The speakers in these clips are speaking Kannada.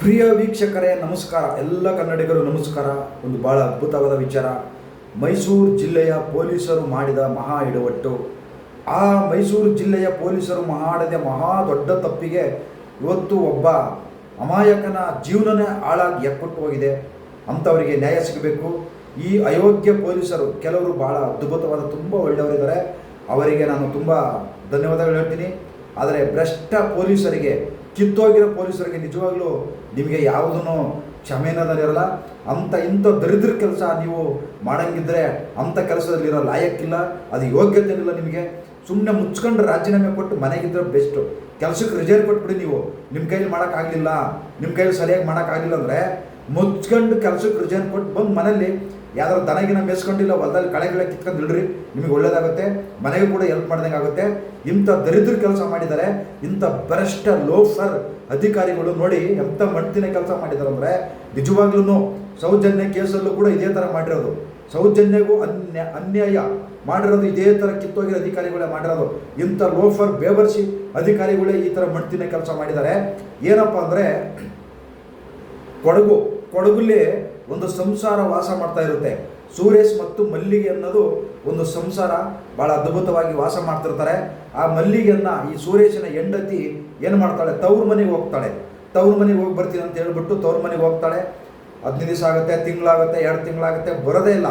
ಪ್ರಿಯ ವೀಕ್ಷಕರೇ, ನಮಸ್ಕಾರ. ಎಲ್ಲ ಕನ್ನಡಿಗರು ನಮಸ್ಕಾರ. ಒಂದು ಭಾಳ ಅದ್ಭುತವಾದ ವಿಚಾರ. ಮೈಸೂರು ಜಿಲ್ಲೆಯ ಪೊಲೀಸರು ಮಾಡಿದ ಮಹಾ ಇಡವಟ್ಟು ಆ ಮೈಸೂರು ಜಿಲ್ಲೆಯ ಪೊಲೀಸರು ಮಾಡಿದ ಮಹಾ ದೊಡ್ಡ ತಪ್ಪಿಗೆ ಇವತ್ತು ಒಬ್ಬ ಅಮಾಯಕನ ಜೀವನನೇ ಹಾಳಾಗಿ ಎಕ್ಕಟ್ಟು ಹೋಗಿದೆ. ಅಂಥವರಿಗೆ ನ್ಯಾಯ ಸಿಗಬೇಕು. ಈ ಅಯೋಗ್ಯ ಪೊಲೀಸರು ಕೆಲವರು ಭಾಳ ಅದ್ಭುತವಾದ, ತುಂಬ ಒಳ್ಳೆಯವರಿದ್ದಾರೆ. ಅವರಿಗೆ ನಾನು ತುಂಬ ಧನ್ಯವಾದಗಳು ಹೇಳ್ತೀನಿ. ಆದರೆ ಭ್ರಷ್ಟ ಪೊಲೀಸರಿಗೆ ಕಿತ್ತೋಗಿರೋ ಪೊಲೀಸರಿಗೆ ನಿಜವಾಗ್ಲೂ ನಿಮಗೆ ಯಾವುದೂ ಕ್ಷಮೆನದಲ್ಲಿರಲ್ಲ ಅಂಥ ಇಂಥ ದರಿದ್ರ ಕೆಲಸ ನೀವು ಮಾಡಂಗಿದ್ರೆ ಅಂಥ ಕೆಲಸದಲ್ಲಿರೋ ಲಾಯಕ್ಕಿಲ್ಲ, ಅದು ಯೋಗ್ಯತೆ ಇಲ್ಲ ನಿಮಗೆ. ಸುಮ್ಮನೆ ಮುಚ್ಕೊಂಡು ರಾಜೀನಾಮೆ ಕೊಟ್ಟು ಮನೆಗಿದ್ರೆ ಬೆಸ್ಟು. ಕೆಲಸಕ್ಕೆ ರಿಸೈನ್ ಕೊಟ್ಬಿಡಿ ನೀವು. ನಿಮ್ಮ ಕೈಲಿ ಮಾಡೋಕ್ಕಾಗಲಿಲ್ಲ. ನಿಮ್ಮ ಕೈಲಿ ಸರಿಯಾಗಿ ಮಾಡೋಕ್ಕಾಗಲಿಲ್ಲ ಅಂದರೆ ಮುಚ್ಕೊಂಡು ಕೆಲಸಕ್ಕೆ ರಿಸೈನ್ ಕೊಟ್ಟು ಬಂದು ಮನೇಲಿ ಯಾವ್ದಾದ್ರು ದನಗಿನ ಮೇಸ್ಕೊಂಡಿಲ್ಲ ಹೊಲದಲ್ಲಿ ಕಳೆ ಗಿಳೆ ಕಿತ್ಕೊಂಡು ಇಡ್ರಿ ನಿಮಗೆ ಒಳ್ಳೇದಾಗುತ್ತೆ. ಮನೆಗೂ ಕೂಡ ಹೆಲ್ಪ್ ಮಾಡ್ದಂಗೆ ಆಗುತ್ತೆ ಇಂಥ ದರಿದ್ರ ಕೆಲಸ ಮಾಡಿದ್ದಾರೆ ಇಂಥ ಭ್ರಷ್ಟ ಲೋಫರ್ ಅಧಿಕಾರಿಗಳು ನೋಡಿ ಎಂಥ ಮಣ್ತಿನ ಕೆಲಸ ಮಾಡಿದ್ದಾರೆ ಅಂದರೆ ನಿಜವಾಗ್ಲೂ ಸೌಜನ್ಯ ಕೇಸಲ್ಲೂ ಕೂಡ ಇದೇ ಥರ ಮಾಡಿರೋದು. ಸೌಜನ್ಯಗೂ ಅನ್ಯ, ಅನ್ಯಾಯ ಮಾಡಿರೋದು ಇದೇ ಥರ ಕಿತ್ತೋಗಿರೋ ಅಧಿಕಾರಿಗಳೇ ಮಾಡಿರೋದು. ಇಂಥ ಲೋಫರ್ ಬೇವರ್ಸಿ ಅಧಿಕಾರಿಗಳೇ ಈ ಥರ ಮಣ್ತಿನ ಕೆಲಸ ಮಾಡಿದ್ದಾರೆ ಏನಪ್ಪ ಅಂದರೆ, ಕೊಡಗು, ಕೊಡಗುಲ್ಲಿ ಒಂದು ಸಂಸಾರ ವಾಸ ಮಾಡ್ತಾ ಇರುತ್ತೆ. ಸುರೇಶ್ ಮತ್ತು ಮಲ್ಲಿಗೆ ಅನ್ನೋದು ಒಂದು ಸಂಸಾರ ಭಾಳ ಅದ್ಭುತವಾಗಿ ವಾಸ ಮಾಡ್ತಿರ್ತಾರೆ. ಆ ಮಲ್ಲಿಗೆಯನ್ನ, ಈ ಸುರೇಶನ ಹೆಂಡತಿ ಏನು ಮಾಡ್ತಾಳೆ? ತವ್ರ ಮನೆಗೆ ಹೋಗ್ತಾಳೆ. ತವ್ರ ಮನೆಗೆ ಹೋಗಿ ಬರ್ತೀನಿ ಅಂತ ಹೇಳ್ಬಿಟ್ಟು ತವ್ರ ಮನೆಗೆ ಹೋಗ್ತಾಳೆ. ಹದಿನೈದು ದಿವಸ ಆಗುತ್ತೆ, ತಿಂಗಳಾಗುತ್ತೆ, ಎರಡು ತಿಂಗಳಾಗುತ್ತೆ, ಬರೋದೇ ಇಲ್ಲ.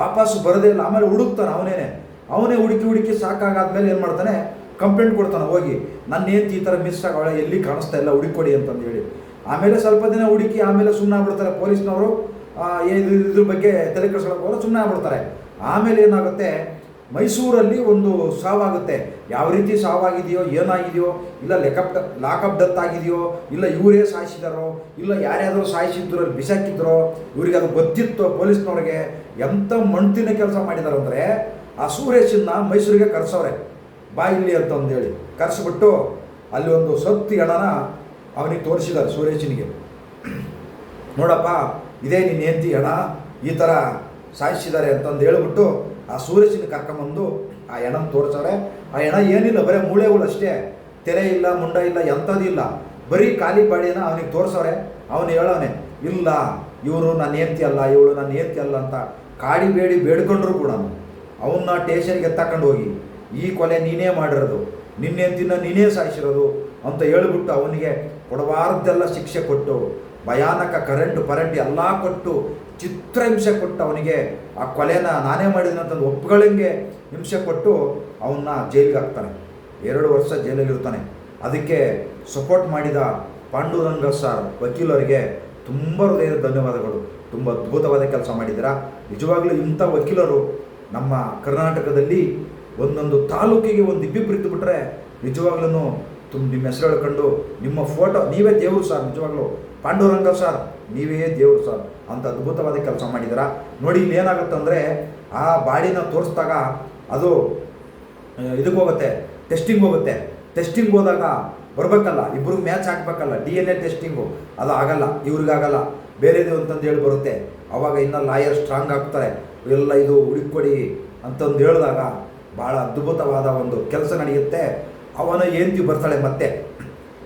ವಾಪಸ್ ಬರೋದೇ ಇಲ್ಲ. ಆಮೇಲೆ ಹುಡುಕ್ತಾನೆ ಅವನೇನೆ. ಅವನೇ ಹುಡುಕಿ ಹುಡುಕಿ ಸಾಕಾಗಾದ್ಮೇಲೆ ಏನು ಮಾಡ್ತಾನೆ? ಕಂಪ್ಲೇಂಟ್ ಕೊಡ್ತಾನೆ, ಹೋಗಿ. ನನ್ನ ಹೆಂಡತಿ ಈ ಥರ ಮಿಸ್ ಆಗವಳೆ, ಎಲ್ಲಿ ಕಾಣಿಸ್ತಾ ಇಲ್ಲ ಹುಡುಕೊಡಿ ಅಂತಂದು ಹೇಳಿ. ಆಮೇಲೆ ಸ್ವಲ್ಪ ದಿನ ಹುಡುಕಿ ಆಮೇಲೆ ಸುಮ್ಮನೆ ಆಗ್ಬಿಡ್ತಾರೆ. ಪೊಲೀಸ್ನವರು ಇದ್ರ ಬಗ್ಗೆ ತಲೆ ಕೆಡಿಸ್ಕೊಳಕ್ಕೆ ಸುಮ್ಮನೆ ಆಗ್ಬಿಡ್ತಾರೆ. ಆಮೇಲೆ ಏನಾಗುತ್ತೆ? ಮೈಸೂರಲ್ಲಿ ಒಂದು ಸಾವಾಗುತ್ತೆ. ಯಾವ ರೀತಿ ಸಾವಾಗಿದೆಯೋ, ಏನಾಗಿದೆಯೋ, ಇಲ್ಲ ಲೆಕಪ್, ಲಾಕಪ್ ಡೆತ್ ಆಗಿದೆಯೋ, ಇಲ್ಲ ಇವರೇ ಸಾಯಿಸಿದಾರೋ, ಇಲ್ಲ ಯಾರ್ಯಾದರೂ ಸಾಯಿಸಿದ್ರು, ಅಲ್ಲಿ ಬಿಸಾಕಿದ್ರೋ, ಇವರಿಗೆ ಅದು ಗೊತ್ತಿತ್ತು ಪೊಲೀಸ್ನವ್ರಿಗೆ. ಎಂಥ ಮಣ್ತಿನ ಕೆಲಸ ಮಾಡಿದಾರೆ ಅಂದರೆ, ಆ ಸೂರೇಶನ್ನ ಮೈಸೂರಿಗೆ ಕರೆಸೋರೆ ಬಾ ಇಲ್ಲಿ ಅಂತ ಹೇಳಿ. ಕರೆಸ್ಬಿಟ್ಟು ಅಲ್ಲಿ ಒಂದು ಸತ್ತು ಹೆಣನ ಅವನಿಗೆ ತೋರಿಸಿದ್ದಾರೆ ಸುರೇಶನಿಗೆ ನೋಡಪ್ಪ, ಇದೇ ನಿನ್ನ ಹೆಂಡತಿ ಹಣ ಈ ಥರ ಸಾಯಿಸಿದ್ದಾರೆ ಅಂತಂದು ಹೇಳ್ಬಿಟ್ಟು ಆ ಸೂರ್ಯಸಿನ ಕರ್ಕೊಂಬಂದು ಆ ಹೆಣನ ತೋರಿಸವ್ರೆ ಆ ಹೆಣ ಏನಿಲ್ಲ, ಬರೀ ಮೂಳೆಗಳು ಅಷ್ಟೇ. ತೆರೆ ಇಲ್ಲ, ಮುಂಡ ಇಲ್ಲ ಎಂಥದಿಲ್ಲ ಬರೀ ಖಾಲಿ ಬಾಡಿನ ಅವನಿಗೆ ತೋರಿಸವ್ರೆ. ಅವನು ಹೇಳವನೆ, ಇಲ್ಲ, ಇವರು ನನ್ನ ಹೆಂಡತಿ ಅಲ್ಲ, ಇವಳು ನನ್ನ ಹೆಂಡತಿ ಅಲ್ಲ ಅಂತ ಕಾಡಿ ಬೇಡಿ ಬೇಡ್ಕೊಂಡ್ರು ಕೂಡ ಅವನ್ನ ಟೇಷನ್ಗೆ ಎತ್ತಕೊಂಡು ಹೋಗಿ ಈ ಕೊಲೆ ನೀನೇ ಮಾಡಿರೋದು. ನಿನ್ನ ದಿನ ನೀನೇ ಸಾಯಿಸಿರೋದು ಅಂತ ಹೇಳಿಬಿಟ್ಟು ಅವನಿಗೆ ಕೊಡಬಾರ್ದೆಲ್ಲ ಶಿಕ್ಷೆ ಕೊಟ್ಟು, ಭಯಾನಕ ಕರೆಂಟ್ ಪರೆಂಟ್ ಎಲ್ಲ ಕೊಟ್ಟು, ಚಿತ್ರಹಿಂಸೆ ಕೊಟ್ಟು ಅವನಿಗೆ ಆ ಕೊಲೆನ ನಾನೇ ಮಾಡಿದ್ದೀನಿ ಒಪ್ಕೊಳ್ಳಂಗೆ ಹಿಂಸೆ ಕೊಟ್ಟು ಅವನ್ನ ಜೈಲಿಗೆ ಹಾಕ್ತಾನೆ. ಎರಡು ವರ್ಷ ಜೈಲಲ್ಲಿರ್ತಾನೆ ಅದಕ್ಕೆ ಸಪೋರ್ಟ್ ಮಾಡಿದ ಪಾಂಡುರಂಗ ಸರ್ ವಕೀಲರಿಗೆ ತುಂಬ ಹೃದಯದ ಧನ್ಯವಾದಗಳು. ತುಂಬ ಅದ್ಭುತವಾದ ಕೆಲಸ ಮಾಡಿದ್ದೀರಾ. ನಿಜವಾಗ್ಲೂ ಇಂಥ ವಕೀಲರು ನಮ್ಮ ಕರ್ನಾಟಕದಲ್ಲಿ ಒಂದೊಂದು ತಾಲೂಕಿಗೆ ಒಂದು ಇಬ್ಬಿಬ್ಬರು ಬಿಟ್ಟರೆ ನಿಜವಾಗ್ಲೂ ತುಂಬ ನಿಮ್ಮ ಹೆಸರು ಹೇಳ್ಕೊಂಡು ನಿಮ್ಮ ಫೋಟೋ ನೀವೇ ದೇವರು ಸರ್ ನಿಜವಾಗ್ಲೂ. ಪಾಂಡುರಂಗ ಸರ್ ನೀವೇ ದೇವರು ಸರ್ ಅಂತ ಅದ್ಭುತವಾದ ಕೆಲಸ ಮಾಡಿದಾರ. ನೋಡಿ ಇಲ್ಲಿ ಏನಾಗುತ್ತಂದರೆ ಆ ಬಾಡಿನ ತೋರಿಸಿದಾಗ ಅದು ಇದಕ್ಕೆ ಹೋಗುತ್ತೆ ಟೆಸ್ಟಿಂಗ್ ಹೋಗುತ್ತೆ. ಟೆಸ್ಟಿಂಗ್ ಹೋದಾಗ ಬರಬೇಕಲ್ಲ ಇಬ್ಬರು ಮ್ಯಾಚ್ ಹಾಕ್ಬೇಕಲ್ಲ ಡಿ ಎನ್ ಎ ಟೆಸ್ಟಿಂಗು ಅದು ಆಗಲ್ಲ ಇವ್ರಿಗಾಗಲ್ಲ ಬೇರೆದು ಅಂತಂದು ಹೇಳಿ ಬರುತ್ತೆ. ಆವಾಗ ಇನ್ನೂ ಲಾಯರ್ ಸ್ಟ್ರಾಂಗ್ ಆಗ್ತಾರೆ. ಎಲ್ಲ ಇದು ಹುಡುಕೊಡಿ ಅಂತಂದು ಹೇಳಿದಾಗ ಭಾಳ ಅದ್ಭುತವಾದ ಒಂದು ಕೆಲಸ ನಡೆಯುತ್ತೆ. ಅವನ ಏಂತಿ ಬರ್ತಾಳೆ ಮತ್ತೆ.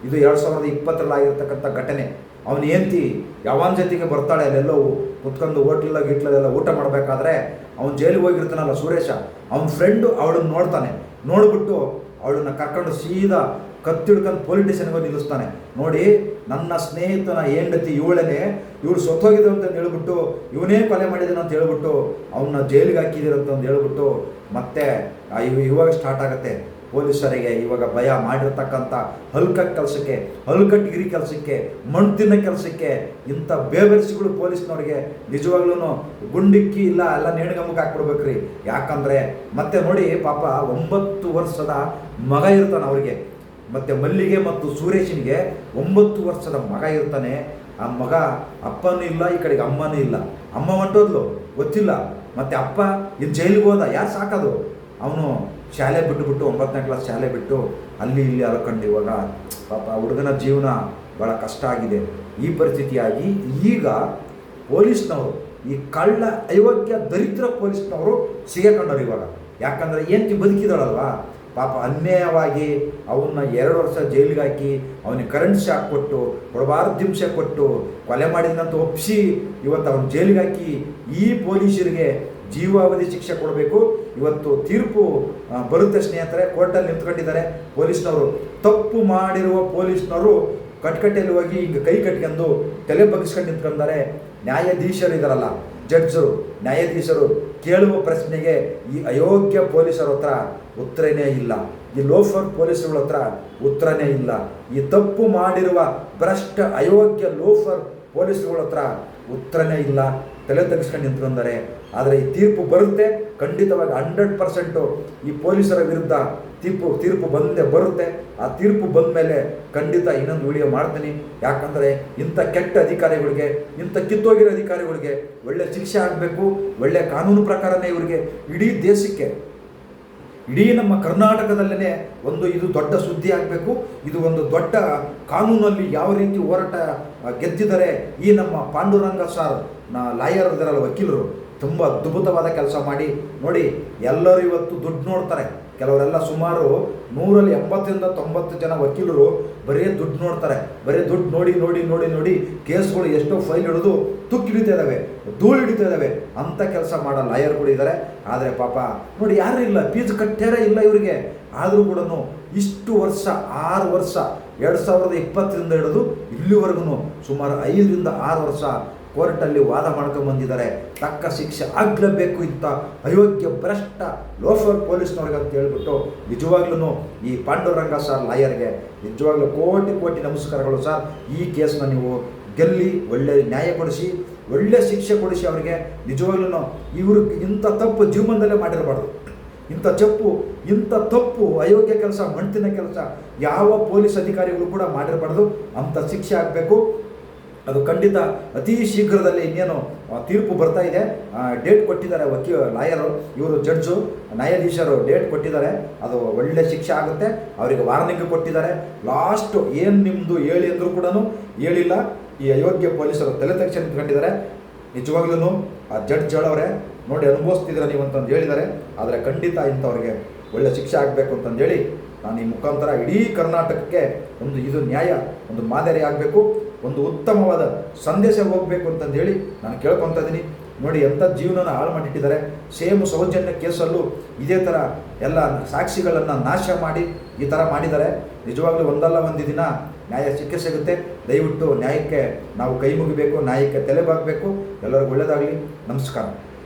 ಇದು ಎರಡು ಸಾವಿರದ ಇಪ್ಪತ್ತರಲ್ಲಿ ಆಗಿರ್ತಕ್ಕಂಥ ಘಟನೆ. ಅವನ ಏಂತಿ ಯಾವನ ಜೊತೆಗೆ ಬರ್ತಾಳೆ, ಅಲ್ಲೆಲ್ಲೋ ಕುತ್ಕೊಂಡು ಹೋಟ್ಲಲ್ಲ, ಗಿಟ್ಲಲ್ಲೆಲ್ಲ ಊಟ ಮಾಡಬೇಕಾದ್ರೆ ಅವ್ನು ಜೈಲಿಗೆ ಹೋಗಿರ್ತಾನಲ್ಲ ಸುರೇಶ. ಅವನ ಫ್ರೆಂಡು ಅವಳನ್ನ ನೋಡ್ತಾನೆ. ನೋಡಿಬಿಟ್ಟು ಅವಳನ್ನ ಕರ್ಕೊಂಡು ಸೀದಾ ಕತ್ತಿಡ್ಕೊಂಡು ಪೊಲೀಸ್ ಸ್ಟೇಷನ್ಗೆ ನಿಲ್ಲಿಸ್ತಾನೆ. ನೋಡಿ, ನನ್ನ ಸ್ನೇಹಿತನ ಹೆಂಡತಿ ಇವಳೇನೆ, ಇವಳು ಸೊತ್ತೋಗಿದೆ ಅಂತ ಹೇಳ್ಬಿಟ್ಟು, ಇವನೇ ಕೊಲೆ ಮಾಡಿದ್ದಾನೆ ಅಂತ ಹೇಳ್ಬಿಟ್ಟು, ಅವನ್ನ ಜೈಲಿಗೆ ಹಾಕಿದಿರಂತ ಅಂತ ಹೇಳ್ಬಿಟ್ಟು, ಮತ್ತೆ ಇವ ಇವಾಗ ಸ್ಟಾರ್ಟ್ ಆಗುತ್ತೆ. ಪೊಲೀಸರಿಗೆ ಇವಾಗ ಭಯ ಮಾಡಿರ್ತಕ್ಕಂಥ ಹಲ್ಕ ಕೆಲಸಕ್ಕೆ ಹಲ್ಕಟ್ಟಿಗಿರಿ ಕೆಲಸಕ್ಕೆ ಮಣ್ಣು ತಿನ್ನೋ ಕೆಲಸಕ್ಕೆ ಇಂಥ ಬೇಬೆರ್ಸಿಗಳು ಪೊಲೀಸ್ನವ್ರಿಗೆ ನಿಜವಾಗ್ಲೂ ಗುಂಡಿಕ್ಕಿ ಇಲ್ಲ, ಎಲ್ಲ ನೇಣಿಗಮಕ್ಕೆ ಹಾಕ್ಬಿಡ್ಬೇಕ್ರಿ. ಯಾಕಂದರೆ ಮತ್ತೆ ನೋಡಿ ಪಾಪ ಒಂಬತ್ತು ವರ್ಷದ ಮಗ ಇರ್ತಾನೆ ಅವರಿಗೆ. ಮತ್ತು ಮಲ್ಲಿಗೆ ಮತ್ತು ಸುರೇಶನಿಗೆ ಒಂಬತ್ತು ವರ್ಷದ ಮಗ ಇರ್ತಾನೆ. ಆ ಮಗ ಅಪ್ಪನೂ ಇಲ್ಲ, ಈ ಕಡೆಗೆ ಅಮ್ಮನೂ ಇಲ್ಲ. ಅಮ್ಮ ಹೊಂಟೋದ್ಲು, ಗೊತ್ತಿಲ್ಲ. ಮತ್ತು ಅಪ್ಪ ಇನ್ನು ಜೈಲಿಗೆ ಹೋದ, ಯಾರು ಸಾಕೋದು? ಅವನು ಶಾಲೆ ಬಿಟ್ಟುಬಿಟ್ಟು ಒಂಬತ್ತನೇ ಕ್ಲಾಸ್ ಶಾಲೆ ಬಿಟ್ಟು ಅಲ್ಲಿ ಇಲ್ಲಿ ಅಲ್ಕೊಂಡು ಇವಾಗ ಪಾಪ ಹುಡುಗನ ಜೀವನ ಭಾಳ ಕಷ್ಟ ಆಗಿದೆ. ಈ ಪರಿಸ್ಥಿತಿಯಾಗಿ ಈಗ ಪೊಲೀಸ್ನವರು, ಈ ಕಳ್ಳ ಅಯೋಗ್ಯ ದರಿದ್ರ ಪೊಲೀಸ್ನವರು ಸಿಗಕೊಂಡವ್ರು ಇವಾಗ. ಯಾಕಂದರೆ ಏನು ಬದುಕಿದಾಳಲ್ವಾ? ಪಾಪ ಅನ್ಯಾಯವಾಗಿ ಅವನ್ನ ಎರಡು ವರ್ಷ ಜೈಲಿಗೆ ಹಾಕಿ ಅವನಿಗೆ ಕರೆಂಟ್ ಶಾಕ್ ಕೊಟ್ಟು, ಕೊಡಬಾರ್ದು ಹಿಂಸೆ ಕೊಟ್ಟು, ಕೊಲೆ ಮಾಡಿದಂತ ಒಪ್ಪಿಸಿ ಇವತ್ತು ಅವನ ಜೈಲಿಗೆ ಹಾಕಿ ಈ ಪೊಲೀಸರಿಗೆ ಜೀವಾವಧಿ ಶಿಕ್ಷೆ ಕೊಡಬೇಕು. ಇವತ್ತು ತೀರ್ಪು ಬರುತ್ತೆ ಸ್ನೇಹಿತರೆ. ಕೋರ್ಟಲ್ಲಿ ನಿಂತ್ಕೊಂಡಿದ್ದಾರೆ. ಪೊಲೀಸ್ನವರು ತಪ್ಪು ಮಾಡಿರುವ ಪೊಲೀಸ್ನವರು ಕಟ್ಕಟ್ಟೆಯಲ್ಲಿ ಹೋಗಿ ಈಗ ಕೈ ಕಟ್ಕೊಂಡು ತಲೆ ಬಗ್ಸ್ಕೊಂಡು ನಿಂತ್ಕೊಂಡಿದ್ದಾರೆ ನ್ಯಾಯಾಧೀಶರು ಇದಾರಲ್ಲ, ಜಡ್ಜರು. ನ್ಯಾಯಾಧೀಶರು ಕೇಳುವ ಪ್ರಶ್ನೆಗೆ ಈ ಅಯೋಗ್ಯ ಪೊಲೀಸರ ಹತ್ರ ಉತ್ತರನೇ ಇಲ್ಲ. ಈ ಲೋಫರ್ ಪೊಲೀಸರುಗಳ ಹತ್ರ ಉತ್ತರನೇ ಇಲ್ಲ. ಈ ತಪ್ಪು ಮಾಡಿರುವ ಭ್ರಷ್ಟ ಅಯೋಗ್ಯ ಲೋಫರ್ ಪೊಲೀಸರುಗಳ ಹತ್ರ ಉತ್ತರನೇ ಇಲ್ಲ. ತಲೆ ತಗ್ಸ್ಕೊಂಡು ನಿಂತ್ಕೊಂಡಾರೆ. ಆದರೆ ಈ ತೀರ್ಪು ಬರುತ್ತೆ. ಖಂಡಿತವಾಗಿ ಹಂಡ್ರೆಡ್ ಪರ್ಸೆಂಟು ಈ ಪೊಲೀಸರ ವಿರುದ್ಧ ತೀರ್ಪು ತೀರ್ಪು ಬಂದೇ ಬರುತ್ತೆ. ಆ ತೀರ್ಪು ಬಂದ ಮೇಲೆ ಖಂಡಿತ ಇನ್ನೊಂದು ವಿಡಿಯೋ ಮಾಡ್ತೀನಿ. ಯಾಕಂದರೆ ಇಂಥ ಕೆಟ್ಟ ಅಧಿಕಾರಿಗಳಿಗೆ, ಇಂಥ ಕಿತ್ತೋಗಿರೋ ಅಧಿಕಾರಿಗಳಿಗೆ ಒಳ್ಳೆ ಶಿಕ್ಷೆ ಆಗಬೇಕು. ಒಳ್ಳೆ ಕಾನೂನು ಪ್ರಕಾರನೇ ಇವರಿಗೆ ಇಡೀ ದೇಶಕ್ಕೆ, ಇಡೀ ನಮ್ಮ ಕರ್ನಾಟಕದಲ್ಲೇ ಒಂದು ಇದು ದೊಡ್ಡ ಸುದ್ದಿ ಆಗಬೇಕು. ಇದು ಒಂದು ದೊಡ್ಡ ಕಾನೂನಲ್ಲಿ ಯಾವ ರೀತಿ ಹೋರಾಟ ಗೆದ್ದಿದ್ದಾರೆ ಈ ನಮ್ಮ ಪಾಂಡುರಂಗ ಸಾರ್ ನಾ ಲಾಯರ್ ಇದರಲ್ಲ ವಕೀಲರು. ತುಂಬ ಅದ್ಭುತವಾದ ಕೆಲಸ ಮಾಡಿ, ನೋಡಿ, ಎಲ್ಲರೂ ಇವತ್ತು ದುಡ್ಡು ನೋಡ್ತಾರೆ. ಕೆಲವರೆಲ್ಲ ಸುಮಾರು ನೂರಲ್ಲಿ ಎಂಬತ್ತರಿಂದ ತೊಂಬತ್ತು ಜನ ವಕೀಲರು ಬರೀ ದುಡ್ಡು ನೋಡ್ತಾರೆ. ಬರೀ ದುಡ್ಡು ನೋಡಿ ನೋಡಿ ನೋಡಿ ನೋಡಿ ಕೇಸ್ಗಳು ಎಷ್ಟೋ ಫೈಲ್ ಹಿಡಿದು ತುಕ್ಕಿ ಹಿಡಿತಾ ಇದ್ದಾವೆ ಧೂಳು ಹಿಡಿತಾ ಇದ್ದಾವೆ ಅಂಥ ಕೆಲಸ ಮಾಡೋ ಲಾಯರ್ಗಳು ಇದ್ದಾರೆ ಆದರೆ ಪಾಪ, ನೋಡಿ, ಯಾರೂ ಇಲ್ಲ, ಫೀಸ್ ಕಟ್ಟ್ಯಾರೇ ಇಲ್ಲ ಇವರಿಗೆ. ಆದರೂ ಕೂಡ ಇಷ್ಟು ವರ್ಷ, ಆರು ವರ್ಷ, ಎರಡು ಸಾವಿರದ ಇಪ್ಪತ್ತರಿಂದ ಹಿಡಿದು ಇಲ್ಲಿವರೆಗೂ ಸುಮಾರು ಐದರಿಂದ ಆರು ವರ್ಷ ಕೋರ್ಟಲ್ಲಿ ವಾದ ಮಾಡ್ಕೊಂಡು ಬಂದಿದ್ದಾರೆ. ತಕ್ಕ ಶಿಕ್ಷೆ ಆಗ್ಲೇಬೇಕು ಇಂತ ಅಯೋಗ್ಯ ಭ್ರಷ್ಟ ಲೋಫರ್ ಪೊಲೀಸ್ನವ್ರಿಗೆ ಅಂತ ಹೇಳ್ಬಿಟ್ಟು ನಿಜವಾಗ್ಲೂ ಈ ಪಾಂಡುರಂಗ ಸರ್ ಲಾಯರ್ಗೆ ನಿಜವಾಗ್ಲೂ ಕೋಟಿ ಕೋಟಿ ನಮಸ್ಕಾರಗಳು ಸರ್ ಈ ಕೇಸನ್ನ ನೀವು ಗೆಲ್ಲಿ, ಒಳ್ಳೆ ನ್ಯಾಯ ಕೊಡಿಸಿ, ಒಳ್ಳೆ ಶಿಕ್ಷೆ ಕೊಡಿಸಿ ಅವರಿಗೆ. ನಿಜವಾಗ್ಲೂ ಇವರು ಇಂಥ ತಪ್ಪು ಜೀವನದಲ್ಲೇ ಮಾಡಿರಬಾರ್ದು. ಇಂಥ ಚಪ್ಪು ಇಂಥ ತಪ್ಪು ಅಯೋಗ್ಯ ಕೆಲಸ ಮಣ್ತಿನ ಕೆಲಸ ಯಾವ ಪೊಲೀಸ್ ಅಧಿಕಾರಿಗಳು ಕೂಡ ಮಾಡಿರಬಾರ್ದು. ಅಂಥ ಶಿಕ್ಷೆ ಆಗಬೇಕು. ಅದು ಖಂಡಿತ ಅತಿ ಶೀಘ್ರದಲ್ಲಿ ಇನ್ನೇನು ತೀರ್ಪು ಬರ್ತಾ ಇದೆ. ಡೇಟ್ ಕೊಟ್ಟಿದ್ದಾರೆ ವಕೀಲ ಲಾಯರು. ಇವರು ಜಡ್ಜು ನ್ಯಾಯಾಧೀಶರು ಡೇಟ್ ಕೊಟ್ಟಿದ್ದಾರೆ. ಅದು ಒಳ್ಳೆ ಶಿಕ್ಷೆ ಆಗುತ್ತೆ. ಅವರಿಗೆ ವಾರ್ನಿಂಗ್ ಕೊಟ್ಟಿದ್ದಾರೆ. ಲಾಸ್ಟು ಏನು ನಿಮ್ಮದು ಹೇಳಿ ಅಂದರೂ ಕೂಡ ಹೇಳಿಲ್ಲ. ಈ ಅಯೋಗ್ಯ ಪೊಲೀಸರು ತಲೆ ತಕ್ಷಣ ಕಂಡಿದ್ದಾರೆ ನಿಜವಾಗ್ಲೂ ಆ ಜಡ್ಜ್ ಹೇಳೋರೆ, ನೋಡಿ ಅನುಭವಿಸ್ತಿದ್ದೀರ ನೀವು ಅಂತಂದು ಹೇಳಿದ್ದಾರೆ. ಆದರೆ ಖಂಡಿತ ಇಂಥವ್ರಿಗೆ ಒಳ್ಳೆ ಶಿಕ್ಷೆ ಆಗಬೇಕು ಅಂತಂದೇಳಿ ನಾನು ಈ ಮುಖಾಂತರ ಇಡೀ ಕರ್ನಾಟಕಕ್ಕೆ ಒಂದು ಇದು ನ್ಯಾಯ, ಒಂದು ಮಾದರಿ ಆಗಬೇಕು. ಒಂದು ಉತ್ತಮವಾದ ಸಂದೇಶ ಹೋಗಬೇಕು ಅಂತಂದೇಳಿ ನಾನು ಕೇಳ್ಕೊತಾ ಇದ್ದೀನಿ. ನೋಡಿ ಎಂಥ ಜೀವನನ ಹಾಳು ಮಾಡಿಟ್ಟಿದ್ದಾರೆ. ಸೇಮ್ ಸೌಜನ್ಯ ಕೇಸಲ್ಲೂ ಇದೇ ಥರ ಎಲ್ಲ ಸಾಕ್ಷಿಗಳನ್ನು ನಾಶ ಮಾಡಿ ಈ ಥರ ಮಾಡಿದ್ದಾರೆ. ನಿಜವಾಗ್ಲೂ ಒಂದಲ್ಲ ಒಂದು ದಿನ ನ್ಯಾಯ ಸಿಕ್ಕೇ ಸಿಗುತ್ತೆ. ದಯವಿಟ್ಟು ನ್ಯಾಯಕ್ಕೆ ನಾವು ಕೈ ಮುಗಿಬೇಕು, ನ್ಯಾಯಕ್ಕೆ ತಲೆ ಬಾಗಬೇಕು ಎಲ್ಲರಿಗೂ ಒಳ್ಳೆಯದಾಗಲಿ. ನಮಸ್ಕಾರ.